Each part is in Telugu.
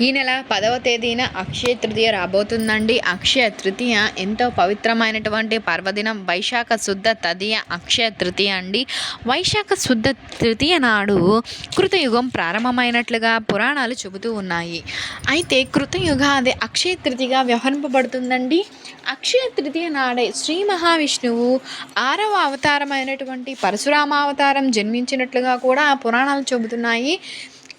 ఈ నెల పదవ తేదీన అక్షయ తృతీయ రాబోతుందండి. అక్షయ తృతీయ ఎంతో పవిత్రమైనటువంటి పర్వదినం. వైశాఖ శుద్ధ తదియ అక్షయ తృతీయ అండి. వైశాఖ శుద్ధ తృతీయ నాడు కృతయుగం ప్రారంభమైనట్లుగా పురాణాలు చెబుతూ ఉన్నాయి. అయితే కృతయుగాది అక్షయ తృతీయగా వ్యవహరింపబడుతుందండి. అక్షయ తృతీయ నాడే శ్రీ మహావిష్ణువు ఆరవ అవతారమైనటువంటి పరశురామ అవతారం జన్మించినట్లుగా కూడా పురాణాలు చెబుతున్నాయి.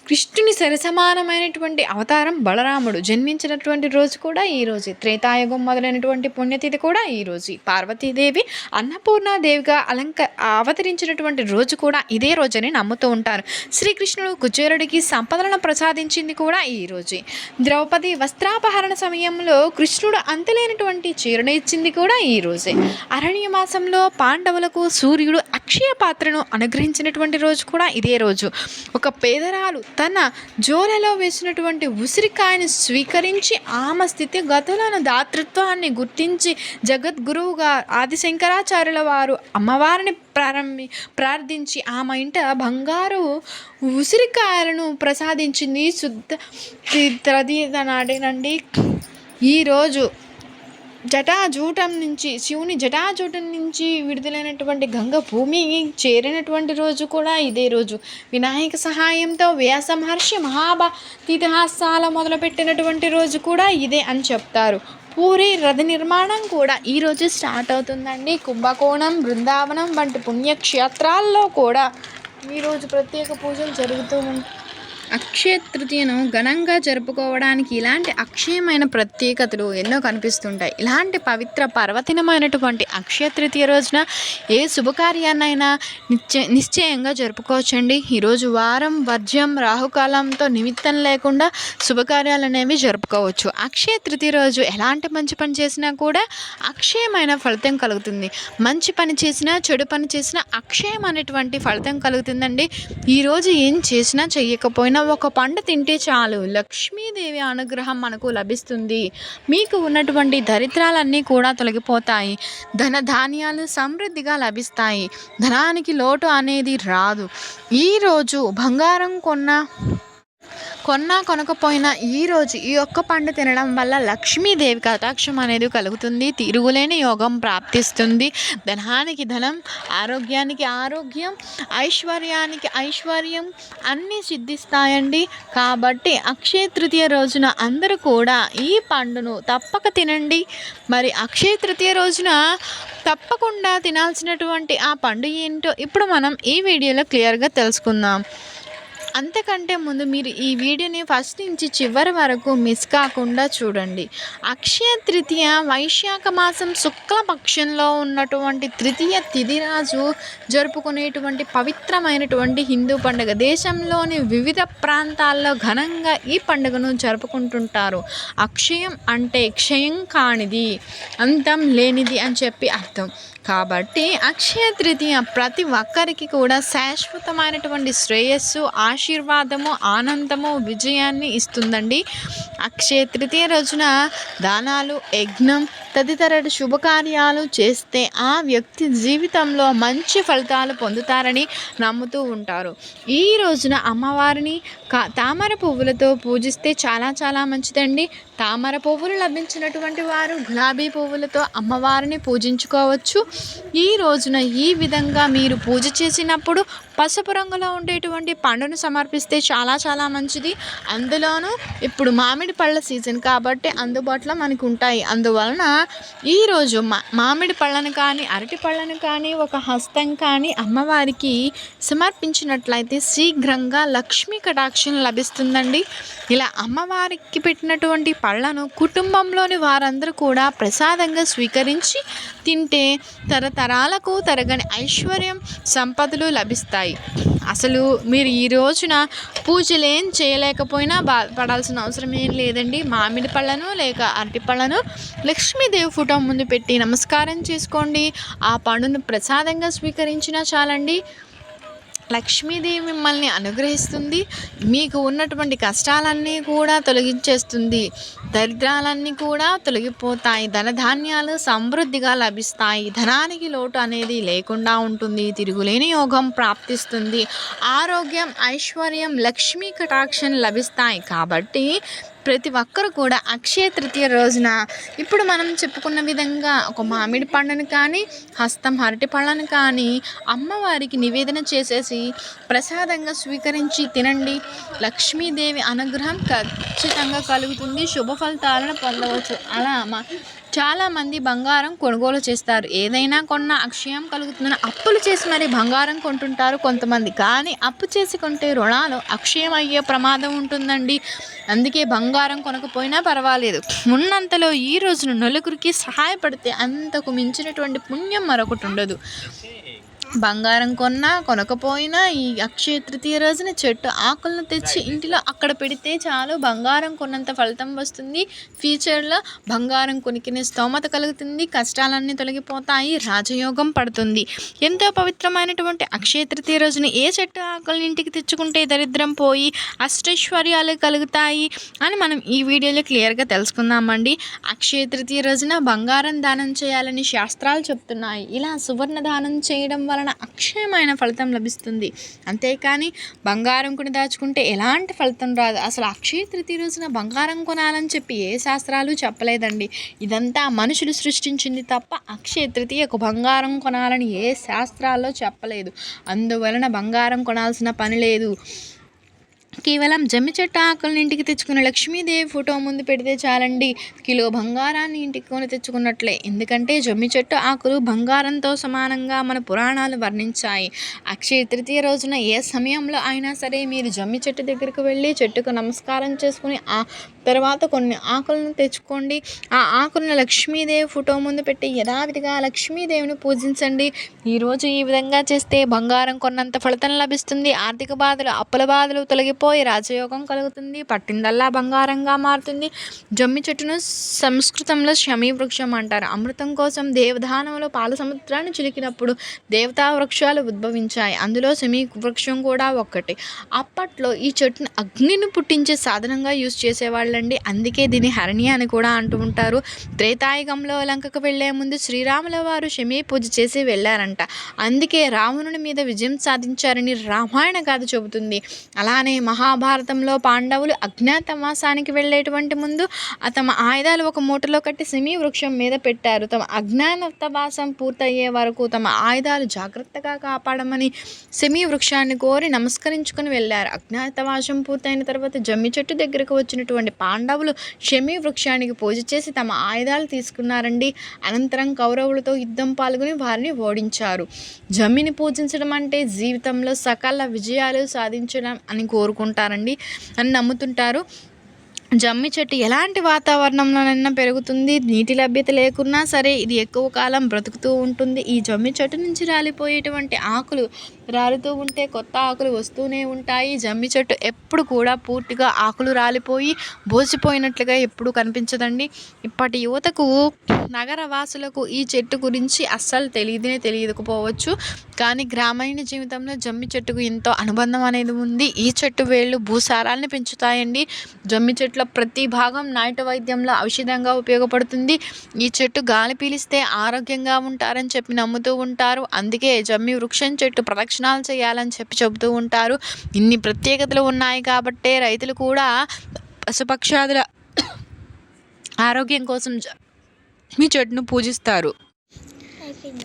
కృష్ణుని సరిసమానమైనటువంటి అవతారం బలరాముడు జన్మించినటువంటి రోజు కూడా ఈ రోజు. త్రేతాయుగం మొదలైనటువంటి పుణ్యతిథి కూడా ఈ రోజు. పార్వతీదేవి అన్నపూర్ణాదేవిగా అలంక అవతరించినటువంటి రోజు కూడా ఇదే రోజని నమ్ముతూ ఉంటారు. శ్రీకృష్ణుడు కుచేరుడికి సంపదలను ప్రసాదించింది కూడా ఈ రోజే. ద్రౌపది వస్త్రాపహరణ సమయంలో కృష్ణుడు అంతలేనటువంటి చీరను ఇచ్చింది కూడా ఈ రోజే. అరణ్య మాసంలో పాండవులకు సూర్యుడు అక్షయ పాత్రను అనుగ్రహించినటువంటి రోజు కూడా ఇదే రోజు. ఒక పేదరాలు తన జోలలో వేసినటువంటి ఉసిరికాయను స్వీకరించి ఆమె స్థితి గతులను దాతృత్వాన్ని గుర్తించి జగద్గురువుగా ఆదిశంకరాచార్యుల వారు అమ్మవారిని ప్రారంభి ప్రార్థించి ఆమె ఇంట బంగారు ఉసిరికాయలను ప్రసాదించింది. శుద్ధ తదిన నాడేనండి. ఈరోజు జటాజూటం నుంచి శివుని జటాజూటం నుంచి విడుదలైనటువంటి గంగ భూమి చేరినటువంటి రోజు కూడా ఇదే రోజు. వినాయక సహాయంతో వ్యాస మహర్షి మహాభాతిహాసాల మొదలుపెట్టినటువంటి రోజు కూడా ఇదే అని చెప్తారు. పూరి రథ నిర్మాణం కూడా ఈరోజు స్టార్ట్ అవుతుందండి. కుంభకోణం బృందావనం వంటి పుణ్యక్షేత్రాల్లో కూడా ఈరోజు ప్రత్యేక పూజలు జరుగుతూ ఉంటాయి. అక్షయ తృతీయను ఘనంగా జరుపుకోవడానికి ఇలాంటి అక్షయమైన ప్రత్యేకతలు ఎన్నో కనిపిస్తుంటాయి. ఇలాంటి పవిత్ర పర్వదినమైనటువంటి అక్షయ తృతీయ రోజున ఏ శుభకార్యాన్నైనా నిశ్చయ నిశ్చయంగా జరుపుకోవచ్చండి. ఈరోజు వారం వర్జ్యం రాహుకాలంతో నిమిత్తం లేకుండా శుభకార్యాలు అనేవి జరుపుకోవచ్చు. అక్షయ తృతీయ రోజు ఎలాంటి మంచి పని చేసినా కూడా అక్షయమైన ఫలితం కలుగుతుంది. మంచి పని చేసినా చెడు పని చేసినా అక్షయం అనేటువంటి ఫలితం కలుగుతుందండి. ఈరోజు ఏం చేసినా మనం ఒక పండు తింటే చాలు. లక్ష్మీదేవి అనుగ్రహం మనకు లభిస్తుంది. మీకు ఉన్నటువంటి దరిద్రాలన్నీ కూడా తొలగిపోతాయి. ధన ధాన్యాలు సమృద్ధిగా లభిస్తాయి. ధనానికి లోటు అనేది రాదు. ఈరోజు బంగారం కొన్న కొన్నా కొనకపోయినా ఈరోజు ఈ ఒక్క పండు తినడం వల్ల లక్ష్మీదేవి కటాక్షం అనేది కలుగుతుంది తిరుగులేని యోగం ప్రాప్తిస్తుంది. ధనానికి ధనం ఆరోగ్యానికి ఆరోగ్యం ఐశ్వర్యానికి ఐశ్వర్యం అన్నీ సిద్ధిస్తాయండి. కాబట్టి అక్షయ తృతీయ రోజున అందరూ కూడా ఈ పండును తప్పక తినండి. మరి అక్షయ తృతీయ రోజున తప్పకుండా తినాల్సినటువంటి ఆ పండు ఏంటో ఇప్పుడు మనం ఈ వీడియోలో క్లియర్గా తెలుసుకుందాం. అంతకంటే ముందు మీరు ఈ వీడియోని ఫస్ట్ నుంచి చివరి వరకు మిస్ కాకుండా చూడండి. అక్షయ తృతీయ వైశాఖ మాసం శుక్లపక్షంలో ఉన్నటువంటి తృతీయ తిథిరాజు జరుపుకునేటువంటి పవిత్రమైనటువంటి హిందూ పండుగ. దేశంలోని వివిధ ప్రాంతాల్లో ఘనంగా ఈ పండుగను జరుపుకుంటుంటారు. అక్షయం అంటే క్షయం కానిది అంతం లేనిది అని చెప్పి అర్థం. కాబట్టి అక్షయ తృతీయ ప్రతి ఒక్కరికి కూడా శాశ్వతమైనటువంటి శ్రేయస్సు ఆశీర్వాదము ఆనందము విజయాన్ని ఇస్తుందండి. అక్షయ తృతీయ రోజున దానాలు యజ్ఞం తదితర శుభకార్యాలు చేస్తే ఆ వ్యక్తి జీవితంలో మంచి ఫలితాలు పొందుతారని నమ్ముతూ ఉంటారు. ఈ రోజున అమ్మవారిని కా తామర పువ్వులతో పూజిస్తే చాలా చాలా మంచిదండి. తామర పువ్వులు లభించినటువంటి వారు గులాబీ పువ్వులతో అమ్మవారిని పూజించుకోవచ్చు. ఈ రోజున ఈ విధంగా మీరు పూజ చేసినప్పుడు పసుపు రంగులో ఉండేటువంటి పండును సమర్పిస్తే చాలా చాలా మంచిది. అందులోనూ ఇప్పుడు మామిడి పళ్ళ సీజన్ కాబట్టి అందుబాటులో మనకు ఉంటాయి. అందువలన ఈరోజు మా మామిడి పళ్ళను కానీ అరటి పళ్ళను కానీ ఒక హస్తం కానీ అమ్మవారికి సమర్పించినట్లయితే శీఘ్రంగా లక్ష్మీ కటాక్షం లభిస్తుందండి. ఇలా అమ్మవారికి పెట్టినటువంటి పళ్ళను కుటుంబంలోని వారందరూ కూడా ప్రసాదంగా స్వీకరించి తింటే తరతరాలకు తరగని ఐశ్వర్యం సంపదలు లభిస్తాయి. అసలు మీరు ఈ రోజున పూజలు ఏం చేయలేకపోయినా బాధపడాల్సిన అవసరం ఏం లేదండి. మామిడి పళ్ళను లేక అరటి పళ్ళను లక్ష్మీదేవి ఫోటో ముందు పెట్టి నమస్కారం చేసుకోండి. ఆ పండును ప్రసాదంగా స్వీకరించినా చాలండి. లక్ష్మీదేవి మిమ్మల్ని అనుగ్రహిస్తుంది. మీకు ఉన్నటువంటి కష్టాలన్నీ కూడా తొలగించేస్తుంది. దరిద్రాలన్నీ కూడా తొలగిపోతాయి. ధనధాన్యాలు సమృద్ధిగా లభిస్తాయి. ధనానికి లోటు అనేది లేకుండా ఉంటుంది. తిరుగులేని యోగం ప్రాప్తిస్తుంది. ఆరోగ్యం ఐశ్వర్యం లక్ష్మీ కటాక్షం లభిస్తాయి. కాబట్టి ప్రతి ఒక్కరు కూడా అక్షయ తృతీయ రోజున ఇప్పుడు మనం చెప్పుకున్న విధంగా ఒక మామిడి పండును కానీ హస్తం అరటి పళ్ళను కానీ అమ్మవారికి నివేదన చేసేసి ప్రసాదంగా స్వీకరించి తినండి. లక్ష్మీదేవి అనుగ్రహం ఖచ్చితంగా కలుగుతుంది. శుభ ఫలితాలను పొందవచ్చు. అలా మా చాలామంది బంగారం కొనుగోలు చేస్తారు. ఏదైనా కొన్న అక్షయం కలుగుతుందని అప్పులు చేసి మరి బంగారం కొంటుంటారు కొంతమంది. కానీ అప్పు చేసి కొంటే రుణాలు అక్షయం అయ్యే ప్రమాదం ఉంటుందండి. అందుకే బంగారం కొనకపోయినా పర్వాలేదు. ఉన్నంతలో ఈ రోజున నలుగురికి సహాయపడితే అంతకు మించినటువంటి పుణ్యం మరొకటి ఉండదు. బంగారం కొన్నా కొనకపోయినా ఈ అక్షయ తృతీయ రోజున చెట్టు ఆకులను తెచ్చి ఇంటిలో అక్కడ పెడితే చాలు. బంగారం కొన్నంత ఫలితం వస్తుంది. ఫ్యూచర్లో బంగారం కొనుక్కునే స్తోమత కలుగుతుంది. కష్టాలన్నీ తొలగిపోతాయి. రాజయోగం పడుతుంది. ఎంతో పవిత్రమైనటువంటి అక్షయ తృతీయ రోజున ఏ చెట్టు ఆకులను ఇంటికి తెచ్చుకుంటే దరిద్రం పోయి అష్టైశ్వర్యాలు కలుగుతాయి అని మనం ఈ వీడియోలో క్లియర్గా తెలుసుకుందామండి. అక్షయ తృతీయ రోజున బంగారం దానం చేయాలని శాస్త్రాలు చెప్తున్నాయి. ఇలా సువర్ణ దానం చేయడం వలన అక్షయమైన ఫలితం లభిస్తుంది. అంతేకాని బంగారం కొని దాచుకుంటే ఎలాంటి ఫలితం రాదు. అసలు అక్షయ తృతీయ రోజున బంగారం కొనాలని చెప్పి ఏ శాస్త్రాలు చెప్పలేదండి. ఇదంతా మనుషులు సృష్టించింది తప్ప అక్షయ తృతీయకు బంగారం కొనాలని ఏ శాస్త్రాల్లో చెప్పలేదు. అందువలన బంగారం కొనాల్సిన పని లేదు. కేవలం జమ్మి చెట్టు ఆకులను ఇంటికి తెచ్చుకున్న లక్ష్మీదేవి ఫోటో ముందు పెడితే చాలండి. కిలో బంగారాన్ని ఇంటికి కొని తెచ్చుకున్నట్లే. ఎందుకంటే జమ్మి చెట్టు ఆకులు బంగారంతో సమానంగా మన పురాణాలు వర్ణించాయి. అక్షయ తృతీయ రోజున ఏ సమయంలో అయినా సరే మీరు జమ్మి చెట్టు దగ్గరకు వెళ్ళి చెట్టుకు నమస్కారం చేసుకుని ఆ తర్వాత కొన్ని ఆకులను తెచ్చుకోండి. ఆ ఆకులను లక్ష్మీదేవి ఫోటో ముందు పెట్టి యథావిధిగా లక్ష్మీదేవిని పూజించండి. ఈరోజు ఈ విధంగా చేస్తే బంగారం కొన్నంత ఫలితం లభిస్తుంది. ఆర్థిక బాధలు అప్పుల బాధలు తొలగిపో పోయి రాజయోగం కలుగుతుంది పట్టిందల్లా బంగారంగా మారుతుంది. జమ్మి చెట్టును సంస్కృతంలో శమీ వృక్షం అంటారు. అమృతం కోసం దేవదానంలో పాల సముద్రాన్ని చిలికినప్పుడు దేవతా వృక్షాలు ఉద్భవించాయి. అందులో శమీ వృక్షం కూడా ఒక్కటి. అప్పట్లో ఈ చెట్టును అగ్నిని పుట్టించే సాధనంగా యూజ్ చేసేవాళ్ళండి. అందుకే దీన్ని హరణి అని కూడా అంటూ ఉంటారు. త్రేతాయుగంలో లంకకు వెళ్ళే ముందు శ్రీరాముల వారు శమీ పూజ చేసి వెళ్ళారంట. అందుకే రావణుని మీద విజయం సాధించారని రామాయణ గాథ చెబుతుంది. అలానే మహాభారతంలో పాండవులు అజ్ఞాతవాసానికి వెళ్ళేటువంటి ముందు తమ ఆయుధాలు ఒక మూటలో కట్టి సిమి వృక్షం మీద పెట్టారు. తమ అజ్ఞానవాసం పూర్తయ్యే వరకు తమ ఆయుధాలు జాగ్రత్తగా కాపాడమని సిమి వృక్షాన్ని కోరి నమస్కరించుకుని వెళ్ళారు. అజ్ఞాతవాసం పూర్తయిన తర్వాత జమ్మి చెట్టు దగ్గరకు వచ్చినటువంటి పాండవులు షమి వృక్షానికి పూజ చేసి తమ ఆయుధాలు తీసుకున్నారండి. అనంతరం కౌరవులతో యుద్ధం పాల్గొని వారిని ఓడించారు. జమ్మిని పూజించడం అంటే జీవితంలో సకల విజయాలు సాధించడం అని కోరుకుంటారు కోరుకుంటారండి అని నమ్ముతుంటారు. జమ్మి చెట్టు ఎలాంటి వాతావరణంలోనైనా పెరుగుతుంది. నీటి లభ్యత లేకున్నా సరే ఇది ఎక్కువ కాలం బ్రతుకుతూ ఉంటుంది. ఈ జమ్మి చెట్టు నుంచి రాలిపోయేటువంటి ఆకులు రాలుతూ ఉంటే కొత్త ఆకులు వస్తూనే ఉంటాయి. జమ్మి చెట్టు ఎప్పుడు కూడా పూర్తిగా ఆకులు రాలిపోయి బోసిపోయినట్లుగా ఎప్పుడు కనిపించదండి. ఇప్పటి యువతకు నగర వాసులకు ఈ చెట్టు గురించి అస్సలు తెలియదే తెలియకపోవచ్చు. కానీ గ్రామీణ జీవితంలో జమ్మి చెట్టుకు ఎంతో అనుబంధం అనేది ఉంది. ఈ చెట్టు వేళ్ళు భూసారాన్ని పెంచుతాయండి. జమ్మి చెట్ల ప్రతి భాగం నాటు వైద్యంలో ఔషధంగా ఉపయోగపడుతుంది. ఈ చెట్టు గాలి పీలిస్తే ఆరోగ్యంగా ఉంటారని చెప్పి నమ్ముతూ ఉంటారు. అందుకే జమ్మి వృక్షం చెట్టు ప్రదక్షిణాలు చేయాలని చెప్పి చెబుతూ ఉంటారు. ఇన్ని ప్రత్యేకతలు ఉన్నాయి కాబట్టే రైతులు కూడా పశుపక్షాదుల ఆరోగ్యం కోసం మీ చెట్టును పూజిస్తారు.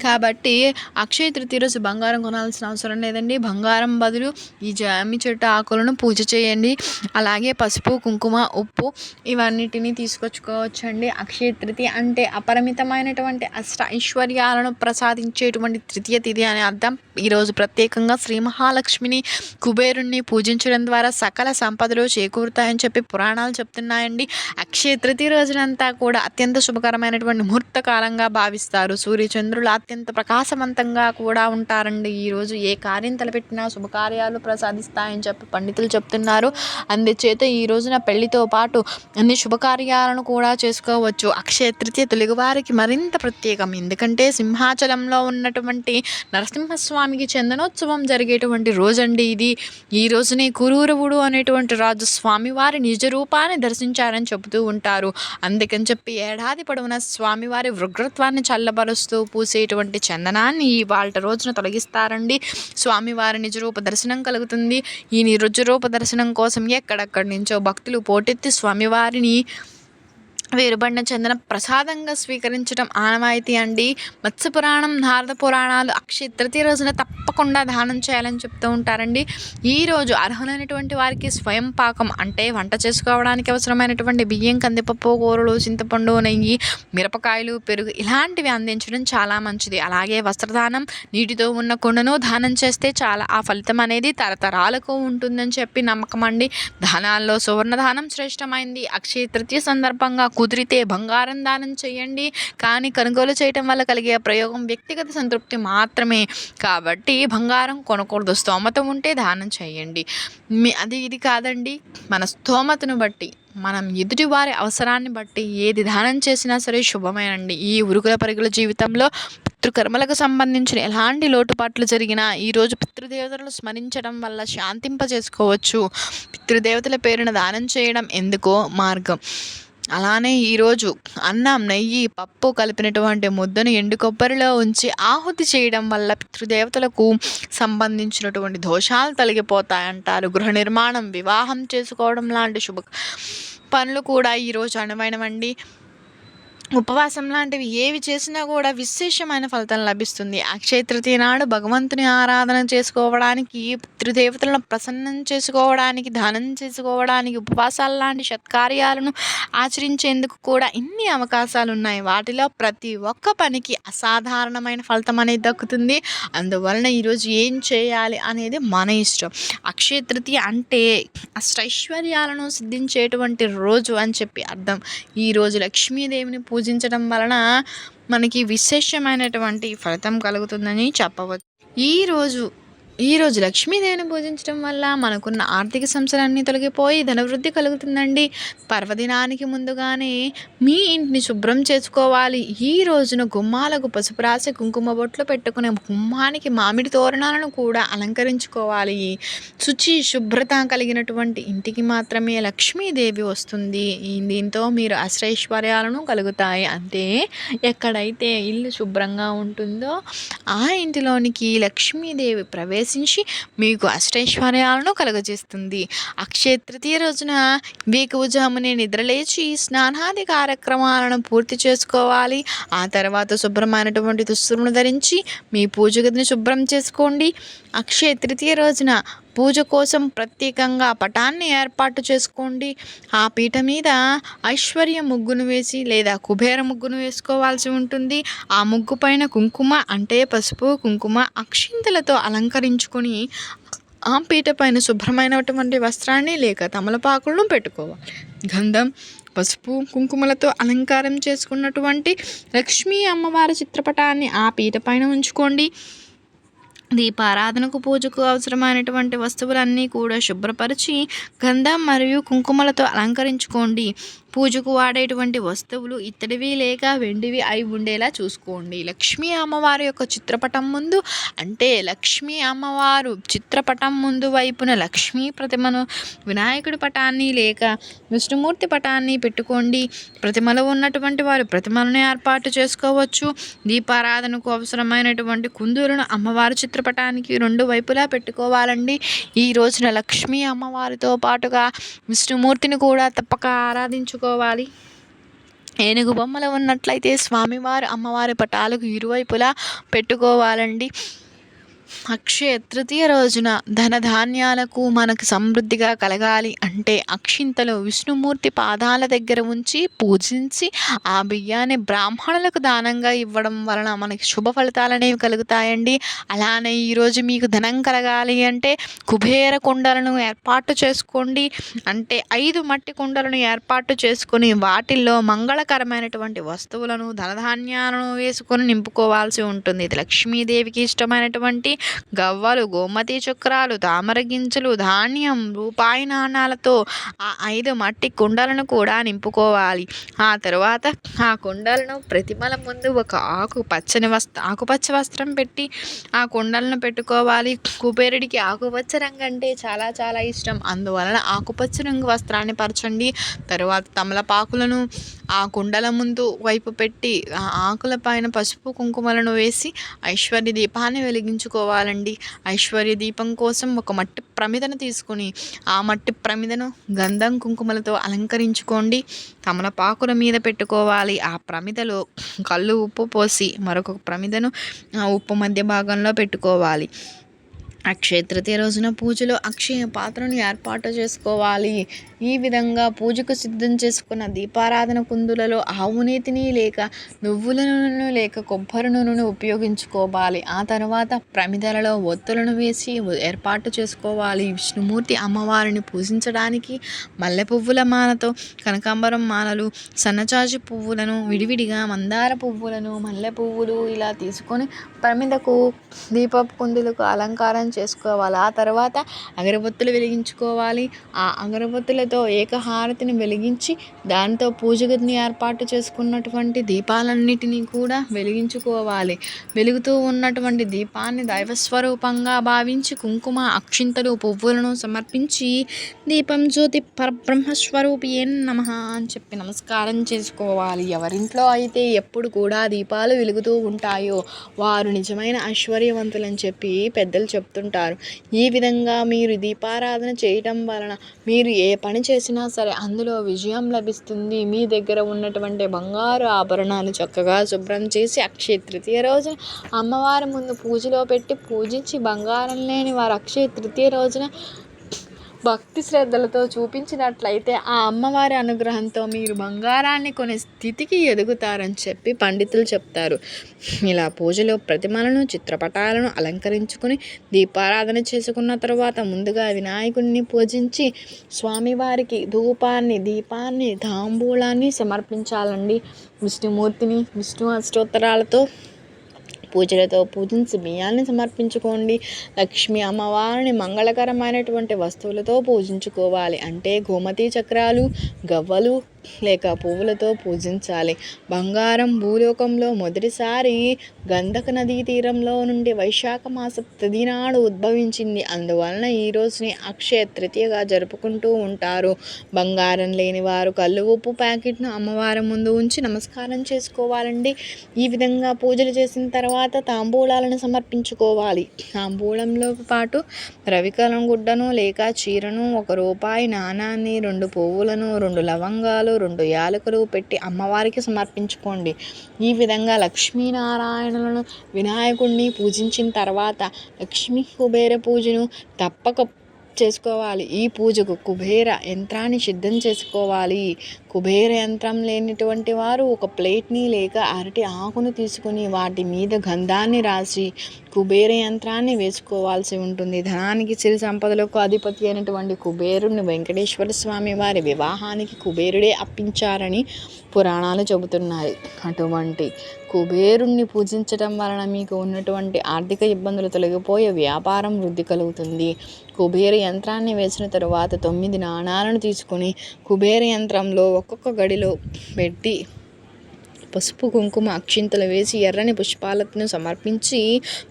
కాబట్టి అక్షయ తృతీయ రోజు బంగారం కొనాల్సిన అవసరం లేదండి. బంగారం బదులు ఈ జామి చెట్టు ఆకులను పూజ చేయండి. అలాగే పసుపు కుంకుమ ఉప్పు ఇవన్నిటిని తీసుకొచ్చుకోవచ్చండి. అక్షయ తృతీయ అంటే అపరిమితమైనటువంటి అష్ట ఐశ్వర్యాలను ప్రసాదించేటువంటి తృతీయ తిథి అనే అర్థం. ఈరోజు ప్రత్యేకంగా శ్రీ మహాలక్ష్మిని కుబేరుణ్ణి పూజించడం ద్వారా సకల సంపదలు చేకూరుతాయని చెప్పి పురాణాలు చెప్తున్నాయండి. అక్షయ తృతీయ రోజునంతా కూడా అత్యంత శుభకరమైనటువంటి ముహూర్త కాలంగా భావిస్తారు. సూర్యచంద్రుల అత్యంత ప్రకాశవంతంగా కూడా ఉంటారండి. ఈరోజు ఏ కార్యం తలపెట్టినా శుభకార్యాలు ప్రసాదిస్తాయని చెప్పి పండితులు చెప్తున్నారు. అందుచేత ఈ రోజున పెళ్ళితో పాటు అన్ని శుభకార్యాలను కూడా చేసుకోవచ్చు. అక్షయ తృతీయ తెలుగువారికి మరింత ప్రత్యేకం. ఎందుకంటే సింహాచలంలో ఉన్నటువంటి నరసింహస్వామికి చందనోత్సవం జరిగేటువంటి రోజండి ఇది. ఈ రోజునే కురూరవుడు అనేటువంటి రాజు స్వామివారి నిజ రూపాన్ని దర్శించారని చెబుతూ ఉంటారు. అందుకని చెప్పి ఏడాది పొడవునా స్వామివారి వృగ్రత్వాన్ని చల్లబరుస్తూ పూసేటువంటి చందనాన్ని ఈ వాళ్ళ రోజున తొలగిస్తారండి. స్వామివారి నిజరూప దర్శనం కలుగుతుంది. ఈ నిజరూప దర్శనం కోసం ఎక్కడెక్కడి నుంచో భక్తులు పోటెత్తి స్వామివారిని వేరుబడిన చెందిన ప్రసాదంగా స్వీకరించడం ఆనవాయితీ అండి. మత్స్య పురాణం నారద పురాణాలు అక్షయ తృతీయ రోజున తప్పకుండా దానం చేయాలని చెప్తూ ఉంటారండి. ఈరోజు అర్హులైనటువంటి వారికి స్వయం పాకం అంటే వంట చేసుకోవడానికి అవసరమైనటువంటి బియ్యం కందిపప్పు కూరలు చింతపండు నెయ్యి మిరపకాయలు పెరుగు ఇలాంటివి అందించడం చాలా మంచిది. అలాగే వస్త్రదానం నీటితో ఉన్న కుండను దానం చేస్తే చాలా ఆ ఫలితం అనేది తరతరాలకు ఉంటుందని చెప్పి నమ్మకం అండి. దానాల్లో సువర్ణ దానం శ్రేష్టమైంది. అక్షయ తృతీయ సందర్భంగా కుదిరితే బంగారం దానం చేయండి. కానీ కొనుగోలు చేయటం వల్ల కలిగే ప్రయోగం వ్యక్తిగత సంతృప్తి మాత్రమే. కాబట్టి బంగారం కొనకూడదు. స్తోమత ఉంటే దానం చేయండి. మీ అది ఇది కాదండి. మన స్తోమతను బట్టి మనం ఎదుటివారి అవసరాన్ని బట్టి ఏది దానం చేసినా సరే శుభమేనండి. ఈ ఉరుగుల పరుగుల జీవితంలో పితృకర్మలకు సంబంధించిన ఎలాంటి లోటుపాట్లు జరిగినా ఈరోజు పితృదేవతలను స్మరించడం వల్ల శాంతింప చేసుకోవచ్చు పితృదేవతల పేరున దానం చేయడం ఎందుకో మార్గం. అలానే ఈరోజు అన్నం నెయ్యి పప్పు కలిపినటువంటి ముద్దను ఎండు కొబ్బరిలో ఉంచి ఆహుతి చేయడం వల్ల పితృదేవతలకు సంబంధించినటువంటి దోషాలు తొలగిపోతాయంటారు. గృహ నిర్మాణం వివాహం చేసుకోవడం లాంటి శుభ పనులు కూడా ఈరోజు అనువైనవండి ఉపవాసం లాంటివి ఏవి చేసినా కూడా విశేషమైన ఫలితం లభిస్తుంది. అక్షయ తృతీయ నాడు భగవంతుని ఆరాధన చేసుకోవడానికి త్రిదేవతలను ప్రసన్నం చేసుకోవడానికి దానం చేసుకోవడానికి ఉపవాసాలు లాంటి సత్కార్యాలను ఆచరించేందుకు కూడా ఇన్ని అవకాశాలు ఉన్నాయి. వాటిలో ప్రతి ఒక్క పనికి అసాధారణమైన ఫలితం అనేది దక్కుతుంది. అందువలన ఈరోజు ఏం చేయాలి అనేది మన ఇష్టం. అక్షయ తృతీయ అంటే అష్టైశ్వర్యాలను సిద్ధించేటువంటి రోజు అని చెప్పి అర్థం. ఈరోజు లక్ష్మీదేవిని పూజ పూజించడం వలన మనకి విశేషమైనటువంటి ఫలితం కలుగుతుందని చెప్పవచ్చు. ఈరోజు ఈరోజు లక్ష్మీదేవిని పూజించడం వల్ల మనకున్న ఆర్థిక సమస్యలన్నీ తొలగిపోయి ధనవృద్ధి కలుగుతుందండి. పర్వదినానికి ముందుగానే మీ ఇంటిని శుభ్రం చేసుకోవాలి. ఈ రోజున గుమ్మాలకు పసుపు రాసి కుంకుమ బొట్లు పెట్టుకునే గుమ్మానికి మామిడి తోరణాలను కూడా అలంకరించుకోవాలి. శుచి శుభ్రత కలిగినటువంటి ఇంటికి మాత్రమే లక్ష్మీదేవి వస్తుంది. దీంతో మీరు అష్టైశ్వర్యాలను కలుగుతాయి. అంటే ఎక్కడైతే ఇల్లు శుభ్రంగా ఉంటుందో ఆ ఇంటిలోనికి లక్ష్మీదేవి ప్రవేశించి మీకు అష్టైశ్వర్యాలను కలుగజేస్తుంది. అక్షయ తృతీయ రోజున వేకువజామునే నిద్రలేచి స్నానాది కార్యక్రమాలను పూర్తి చేసుకోవాలి. ఆ తర్వాత శుభ్రమైనటువంటి దుస్తులను ధరించి మీ పూజ గదిని శుభ్రం చేసుకోండి. అక్షయ తృతీయ రోజున పూజ కోసం ప్రత్యేకంగా పటాన్ని ఏర్పాటు చేసుకోండి. ఆ పీట మీద ఐశ్వర్య ముగ్గును వేసి లేదా కుబేర ముగ్గును వేసుకోవాల్సి ఉంటుంది. ఆ ముగ్గు పైన కుంకుమ అంటే పసుపు కుంకుమ అక్షింతలతో అలంకరించుకొని ఆ పీట పైన శుభ్రమైనటువంటి వస్త్రాన్ని లేక తమలపాకులను పెట్టుకోవాలి. గంధం పసుపు కుంకుమలతో అలంకారం చేసుకున్నటువంటి లక్ష్మీ అమ్మవారి చిత్రపటాన్ని ఆ పీట పైన ఉంచుకోండి. దీపారాధనకు పూజకు అవసరమైనటువంటి వస్తువులన్నీ కూడా శుభ్రపరిచి గంధం మరియు కుంకుమలతో అలంకరించుకోండి. పూజకు వాడేటువంటి వస్తువులు ఇత్తడివి లేక వెండివి అయి ఉండేలా చూసుకోండి. లక్ష్మీ అమ్మవారి యొక్క చిత్రపటం ముందు అంటే లక్ష్మీ అమ్మవారు చిత్రపటం ముందు వైపున లక్ష్మీ ప్రతిమను వినాయకుడి పటాన్ని లేక విష్ణుమూర్తి పటాన్ని పెట్టుకోండి. ప్రతిమలో ఉన్నటువంటి వారు ప్రతిమలను ఏర్పాటు చేసుకోవచ్చు. దీపారాధనకు అవసరమైనటువంటి కుందూరును అమ్మవారి చిత్రపటానికి రెండు వైపులా పెట్టుకోవాలండి. ఈ రోజున లక్ష్మీ అమ్మవారితో పాటుగా విష్ణుమూర్తిని కూడా తప్పక ఆరాధించు పెట్టుకోవాలి ఏనుగు బొమ్మలు ఉన్నట్లయితే స్వామివారు అమ్మవారి పటాలకు ఇరువైపులా పెట్టుకోవాలండి. అక్షయ తృతీయ రోజున ధనధాన్యాలకు మనకు సమృద్ధిగా కలగాలి అంటే అక్షింతలు విష్ణుమూర్తి పాదాల దగ్గర ఉంచి పూజించి ఆ బియ్యాన్ని బ్రాహ్మణులకు దానంగా ఇవ్వడం వలన మనకి శుభ ఫలితాలు అనేవి కలుగుతాయండి. అలానే ఈరోజు మీకు ధనం కలగాలి అంటే కుబేర కుండలను ఏర్పాటు చేసుకోండి. అంటే ఐదు మట్టి కుండలను ఏర్పాటు చేసుకుని వాటిల్లో మంగళకరమైనటువంటి వస్తువులను ధనధాన్యాలను వేసుకొని నింపుకోవాల్సి ఉంటుంది. ఇది లక్ష్మీదేవికి ఇష్టమైనటువంటి గవ్వలు గోమతి చక్రాలు తామర గింజలు ధాన్యం రూపాయి నాణాలతో ఆ ఐదు మట్టి కుండలను కూడా నింపుకోవాలి. ఆ తర్వాత ఆ కుండలను ప్రతిమల ముందు ఒక ఆకు పచ్చని వస్త్ర ఆకుపచ్చ వస్త్రం పెట్టి ఆ కుండలను పెట్టుకోవాలి. కుబేరుడికి ఆకుపచ్చ రంగు అంటే చాలా చాలా ఇష్టం. అందువలన ఆకుపచ్చ రంగు వస్త్రాన్ని పరచండి. తరువాత తమలపాకులను ఆ కుండల ముందు వైపు పెట్టి ఆ ఆకుల పైన పసుపు కుంకుమలను వేసి ఐశ్వర్య దీపాన్ని తీసుకోవాలండి. ఐశ్వర్య దీపం కోసం ఒక మట్టి ప్రమిదను తీసుకుని ఆ మట్టి ప్రమిదను గంధం కుంకుమలతో అలంకరించుకోండి. తమలపాకుల మీద పెట్టుకోవాలి. ఆ ప్రమిదలో కళ్ళు ఉప్పు పోసి మరొక ప్రమిదను ఆ ఉప్పు మధ్య భాగంలో పెట్టుకోవాలి. అక్షయ తృతీయ రోజున పూజలో అక్షయ పాత్రను ఏర్పాటు చేసుకోవాలి. ఈ విధంగా పూజకు సిద్ధం చేసుకున్న దీపారాధన కుందులలో ఆవు నీతిని లేక నువ్వుల నూనెను లేక కొబ్బరి నూనెను ఉపయోగించుకోవాలి. ఆ తర్వాత ప్రమిదలలో ఒత్తులను వేసి ఏర్పాటు చేసుకోవాలి. విష్ణుమూర్తి అమ్మవారిని పూజించడానికి మల్లె పువ్వుల మాలతో కనకాంబరం మాలలు సన్నజాజి పువ్వులను విడివిడిగా మందార పువ్వులను మల్లె పువ్వులు ఇలా తీసుకొని ప్రమిదకు దీపపు కుందులకు అలంకారం చేసుకోవాలి. ఆ తర్వాత అగరబత్తులు వెలిగించుకోవాలి. ఆ అగరబత్తులతో ఏకహారతిని వెలిగించి దాంతో పూజ గదిని ఏర్పాటు చేసుకున్నటువంటి దీపాలన్నిటినీ కూడా వెలిగించుకోవాలి. వెలుగుతూ ఉన్నటువంటి దీపాన్ని దైవస్వరూపంగా భావించి కుంకుమ అక్షింతలు పువ్వులను సమర్పించి దీపం జ్యోతి పరబ్రహ్మస్వరూపి నమ అని చెప్పి నమస్కారం చేసుకోవాలి. ఎవరింట్లో అయితే ఎప్పుడు కూడా దీపాలు వెలుగుతూ ఉంటాయో వారు నిజమైన ఐశ్వర్యవంతులని చెప్పి పెద్దలు చేస్తుంటారు. ఈ విధంగా మీరు దీపారాధన చేయటం వలన మీరు ఏ పని చేసినా సరే అందులో విజయం లభిస్తుంది. మీ దగ్గర ఉన్నటువంటి బంగారు ఆభరణాలు చక్కగా శుభ్రం చేసి అక్షయ తృతీయ రోజున అమ్మవారి ముందు పూజలో పెట్టి పూజించి బంగారం లేని వారు అక్షయ తృతీయ రోజున భక్తి శ్రద్ధలతో చూపించినట్లయితే ఆ అమ్మవారి అనుగ్రహంతో మీరు బంగారాన్ని కొనే స్థితికి ఎదుగుతారని చెప్పి పండితులు చెప్తారు. ఇలా పూజలో ప్రతిమలను చిత్రపటాలను అలంకరించుకుని దీపారాధన చేసుకున్న తర్వాత ముందుగా వినాయకుడిని పూజించి స్వామివారికి ధూపాన్ని దీపాన్ని తాంబూలాన్ని సమర్పించాలండి. విష్ణుమూర్తిని విష్ణు అష్టోత్తరాలతో పూజలతో పూజించి బియ్యాన్ని సమర్పించుకోండి. లక్ష్మి అమ్మవారిని మంగళకరమైనటువంటి వస్తువులతో పూజించుకోవాలి. అంటే గోమతి చక్రాలు గవ్వలు లేక పువ్వులతో పూజించాలి. బంగారం భూలోకంలో మొదటిసారి గంధక నదీ తీరంలో నుండి వైశాఖ మాస తదినాడు ఉద్భవించింది. అందువలన ఈ రోజుని అక్షయ తృతీయగా జరుపుకుంటూ ఉంటారు. బంగారం లేని వారు కళ్ళు ఉప్పు ప్యాకెట్ను అమ్మవారి ముందు ఉంచి నమస్కారం చేసుకోవాలండి. ఈ విధంగా పూజలు చేసిన తర్వాత తాంబూలాలను సమర్పించుకోవాలి. తాంబూలంలో పాటు రవికలం గుడ్డను లేక చీరను ఒక రూపాయి నాణాన్ని రెండు పువ్వులను రెండు లవంగాలు రెండు యాలకులు పెట్టి అమ్మవారికి సమర్పించుకోండి. ఈ విధంగా లక్ష్మీనారాయణలను వినాయకుడిని పూజించిన తర్వాత లక్ష్మీ కుబేర పూజను తప్పక చేసుకోవాలి. ఈ పూజకు కుబేర యంత్రాన్ని సిద్ధం చేసుకోవాలి. కుబేర యంత్రం లేనిటువంటి వారు ఒక ప్లేట్ని లేక అరటి ఆకును తీసుకొని వాటి మీద గంధాన్ని రాసి కుబేర యంత్రాన్ని వేసుకోవాల్సి ఉంటుంది. ధనానికి సిరి సంపదలకు అధిపతి అయినటువంటి కుబేరుని వెంకటేశ్వర స్వామి వారి వివాహానికి కుబేరుడే అప్పించారని పురాణాలు చెబుతున్నాయి. అటువంటి కుబేరుణ్ణి పూజించడం వలన మీకు ఉన్నటువంటి ఆర్థిక ఇబ్బందులు తొలగిపోయే వ్యాపారం వృద్ధి కలుగుతుంది. కుబేర యంత్రాన్ని వేసిన తరువాత తొమ్మిది నాణాలను తీసుకొని కుబేర యంత్రంలో ఒక్కొక్క గడిలో పెట్టి పసుపు కుంకుమ అక్షింతలు వేసి ఎర్రని పుష్పాలను సమర్పించి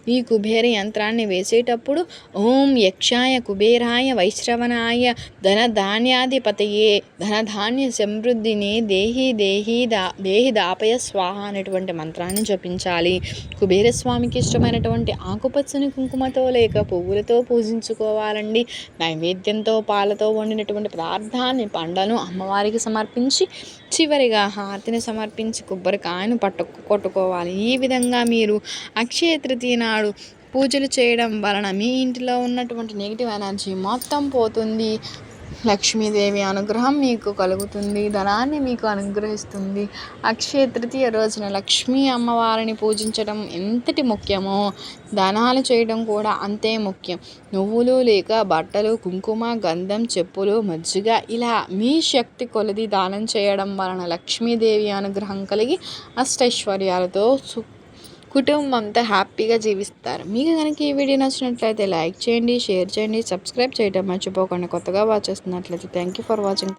ఈ కుబేర యంత్రాన్ని వేసేటప్పుడు ఓం యక్షాయ కుబేరాయ వైశ్రవణాయ ధన ధాన్యాధిపతయే ధనధాన్య సమృద్ధిని దేహి దేహి దా దేహి దాపయ స్వాహ అనేటువంటి మంత్రాన్ని జపించాలి. కుబేరస్వామికి ఇష్టమైనటువంటి ఆకుపచ్చని కుంకుమతో లేక పువ్వులతో పూజించుకోవాలండి. నైవేద్యంతో పాలతో వండినటువంటి పదార్థాన్ని పండ్లను అమ్మవారికి సమర్పించి చివరిగా హారతిని సమర్పించి కొబ్బరికాయను పట్టు కొట్టుకోవాలి. ఈ విధంగా మీరు అక్షయ తృతీయ నాడు పూజలు చేయడం వలన మీ ఇంటిలో ఉన్నటువంటి నెగిటివ్ ఎనర్జీ మొత్తం పోతుంది. లక్ష్మీదేవి అనుగ్రహం మీకు కలుగుతుంది ధనాన్ని మీకు అనుగ్రహిస్తుంది. అక్షయ తృతీయ రోజున లక్ష్మీ అమ్మవారిని పూజించడం ఎంతటి ముఖ్యమో దానాలు చేయడం కూడా అంతే ముఖ్యం. నువ్వులు లేక బట్టలు కుంకుమ గంధం చెప్పులు మజ్జిగ ఇలా మీ శక్తి కొలది దానం చేయడం వలన లక్ష్మీదేవి అనుగ్రహం కలిగి అష్టైశ్వర్యాలతో సు కుటుంబంతో హ్యాపీగా జీవిస్తారు. మీకు కనుక ఈ వీడియో నచ్చినట్లయితే లైక్ చేయండి షేర్ చేయండి సబ్స్క్రైబ్ చేయడం మర్చిపోకుండా కొత్తగా వాచ్ చేస్తున్నట్లయితే థ్యాంక్ యూ ఫర్ వాచింగ్